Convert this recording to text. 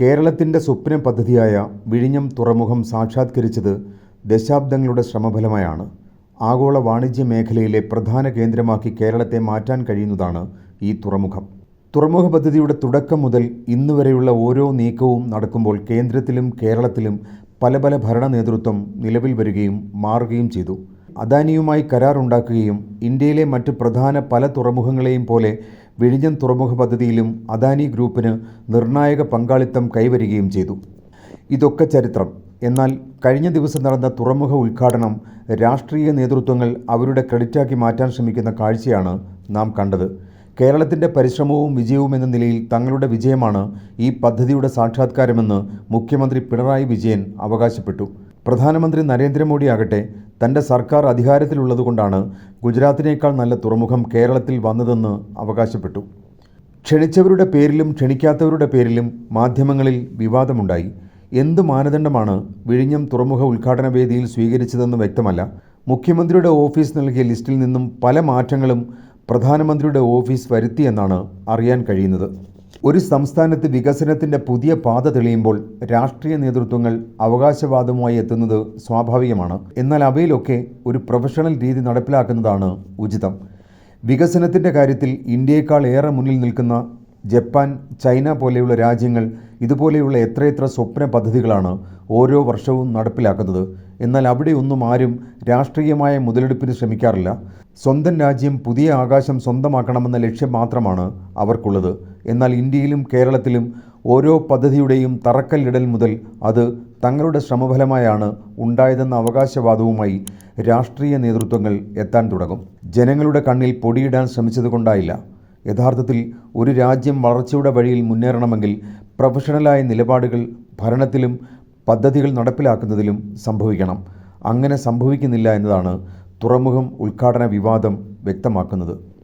കേരളത്തിന്റെ സ്വപ്ന പദ്ധതിയായ വിഴിഞ്ഞം തുറമുഖം സാക്ഷാത്കരിച്ചത് ദശാബ്ദങ്ങളുടെ ശ്രമഫലമായാണ്. ആഗോള വാണിജ്യ മേഖലയിലെ പ്രധാന കേന്ദ്രമാക്കി കേരളത്തെ മാറ്റാൻ കഴിയുന്നതാണ് ഈ തുറമുഖം. തുറമുഖ പദ്ധതിയുടെ തുടക്കം മുതൽ ഇന്ന് വരെയുള്ള ഓരോ നീക്കവും നടക്കുമ്പോൾ കേന്ദ്രത്തിലും കേരളത്തിലും പല പല ഭരണ നേതൃത്വം നിലവിൽ വരികയും മാറുകയും ചെയ്തു. അദാനിയുമായി കരാറുണ്ടാക്കുകയും ഇന്ത്യയിലെ മറ്റ് പ്രധാന പല തുറമുഖങ്ങളെയും പോലെ വിഴിഞ്ഞം തുറമുഖ പദ്ധതിയിലും അദാനി ഗ്രൂപ്പിന് നിർണായക പങ്കാളിത്തം കൈവരികയും ചെയ്തു. ഇതൊക്കെ ചരിത്രം. എന്നാൽ കഴിഞ്ഞ ദിവസം നടന്ന തുറമുഖ ഉദ്ഘാടനം രാഷ്ട്രീയ നേതൃത്വങ്ങൾ അവരുടെ ക്രെഡിറ്റാക്കി മാറ്റാൻ ശ്രമിക്കുന്ന കാഴ്ചയാണ് നാം കണ്ടത്. കേരളത്തിന്റെ പരിശ്രമവും വിജയവും എന്ന നിലയിൽ തങ്ങളുടെ വിജയമാണ് ഈ പദ്ധതിയുടെ സാക്ഷാത്കാരമെന്ന് മുഖ്യമന്ത്രി പിണറായി വിജയൻ അവകാശപ്പെട്ടു. പ്രധാനമന്ത്രി നരേന്ദ്രമോദി ആകട്ടെ തന്റെ സർക്കാർ അധികാരത്തിലുള്ളതുകൊണ്ടാണ് ഗുജറാത്തിനേക്കാൾ നല്ല തുറമുഖം കേരളത്തിൽ വന്നതെന്ന് അവകാശപ്പെട്ടു. ക്ഷണിച്ചവരുടെ പേരിലും ക്ഷണിക്കാത്തവരുടെ പേരിലും മാധ്യമങ്ങളിൽ വിവാദമുണ്ടായി. എന്ത് മാനദണ്ഡമാണ് വിഴിഞ്ഞം തുറമുഖ ഉദ്ഘാടന വേദിയിൽ സ്വീകരിച്ചതെന്ന് വ്യക്തമല്ല. മുഖ്യമന്ത്രിയുടെ ഓഫീസ് നൽകിയ ലിസ്റ്റിൽ നിന്നും പല മാറ്റങ്ങളും പ്രധാനമന്ത്രിയുടെ ഓഫീസ് വരുത്തിയെന്നാണ് അറിയാൻ കഴിയുന്നത്. ഒരു സംസ്ഥാനത്ത് വികസനത്തിന്റെ പുതിയ പാത തെളിയുമ്പോൾ രാഷ്ട്രീയ നേതൃത്വങ്ങൾ അവകാശവാദവുമായി എത്തുന്നത് സ്വാഭാവികമാണ്. എന്നാൽ അവയിലൊക്കെ ഒരു പ്രൊഫഷണൽ രീതി നടപ്പിലാക്കുന്നതാണ് ഉചിതം. വികസനത്തിന്റെ കാര്യത്തിൽ ഇന്ത്യയേക്കാൾ ഏറെ മുന്നിൽ നിൽക്കുന്ന ജപ്പാൻ ചൈന പോലെയുള്ള രാജ്യങ്ങൾ ഇതുപോലെയുള്ള എത്രയെത്ര സ്വപ്ന പദ്ധതികളാണ് ഓരോ വർഷവും നടപ്പിലാക്കുന്നത്. എന്നാൽ അവിടെയൊന്നും ആരും രാഷ്ട്രീയമായ മുതലെടുപ്പിന് ശ്രമിക്കാറില്ല. സ്വന്തം രാജ്യം പുതിയ ആകാശം സ്വന്തമാക്കണമെന്ന ലക്ഷ്യം മാത്രമാണ് അവർക്കുള്ളത്. എന്നാൽ ഇന്ത്യയിലും കേരളത്തിലും ഓരോ പദ്ധതിയുടെയും തറക്കല്ലിടൽ മുതൽ അത് തങ്ങളുടെ ശ്രമഫലമായാണ് ഉണ്ടായതെന്ന അവകാശവാദവുമായി രാഷ്ട്രീയ നേതൃത്വങ്ങൾ എത്താൻ തുടങ്ങും. ജനങ്ങളുടെ കണ്ണിൽ പൊടിയിടാൻ ശ്രമിച്ചതുകൊണ്ടായില്ല. യഥാർത്ഥത്തിൽ ഒരു രാജ്യം വളർച്ചയുടെ വഴിയിൽ മുന്നേറണമെങ്കിൽ പ്രൊഫഷണലായ നിലപാടുകൾ ഭരണത്തിലും പദ്ധതികൾ നടപ്പിലാക്കുന്നതിലും സംഭവിക്കണം. അങ്ങനെ സംഭവിക്കുന്നില്ല എന്നതാണ് തുറമുഖം ഉദ്ഘാടന വിവാദം വ്യക്തമാക്കുന്നത്.